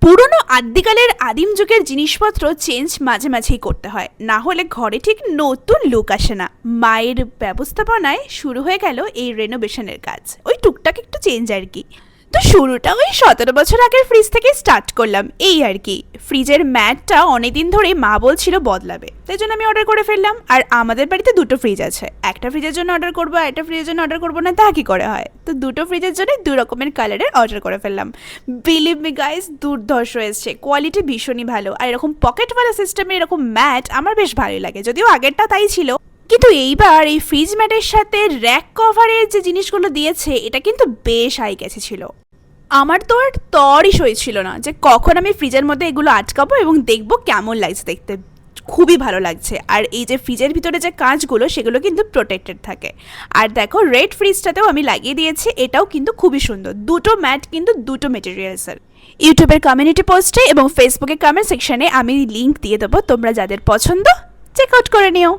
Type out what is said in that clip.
পুরনো আদ্যিকালের আদিম যুগের জিনিসপত্র চেঞ্জ মাঝে মাঝেই করতে হয়। না হলে ঘরে ঠিক নতুন লুক আসে না। মায়ের ব্যবস্থাপনায় শুরু হয়ে গেল এই রেনোভেশনের কাজ। ওই টুকটাক একটু চেঞ্জ আর কি। তো শুরুটা ওই সতেরো বছর আগের ফ্রিজ থেকে স্টার্ট করলাম। এই আর কি। ফ্রিজের ম্যাটটা অনেকদিন ধরেই মা বলছিল বদলাবে। তাই জন্য আমি অর্ডার করে ফেললাম। আর আমাদের বাড়িতে দুটো ফ্রিজ আছে। একটা ফ্রিজের জন্য অর্ডার করব একটা ফ্রিজের জন্য অর্ডার করব না, তা কি করে হয়? তো দুটো ফ্রিজের জন্য দু রকমের কালারের অর্ডার করে ফেললাম। বিলিভ মি গাইস দুর্ধর্ষ এসছে। কোয়ালিটি ভীষণই ভালো। আর এরকম পকেটওয়ালা সিস্টেমে এরকম ম্যাট আমার বেশ ভালোই লাগে। যদিও আগেরটা তাই ছিল। কিন্তু এইবার এই ফ্রিজ ম্যাটের সাথে র্যাক কভারের যে জিনিসগুলো দিয়েছে, এটা কিন্তু বেশ আই গেছে ছিল। আমার তো আর তরই সই ছিল না যে কখন আমি ফ্রিজের মধ্যে এগুলো আটকাবো এবং দেখব কেমন লাগছে দেখতে। খুবই ভালো লাগছে। আর এই যে ফ্রিজের ভিতরে যে কাঁচগুলো, সেগুলো কিন্তু প্রোটেক্টেড থাকে। আর দেখো রেড ফ্রিজটাতেও আমি লাগিয়ে দিয়েছি। এটাও কিন্তু খুবই সুন্দর। দুটো ম্যাট কিন্তু দুটো মেটেরিয়ালসের ইউটিউবের কমিউনিটি পোস্টে এবং ফেসবুকে কমেন্ট সেকশনে আমি লিংক দিয়ে দেবো। তোমরা যাদের পছন্দ চেক আউট করে নিও।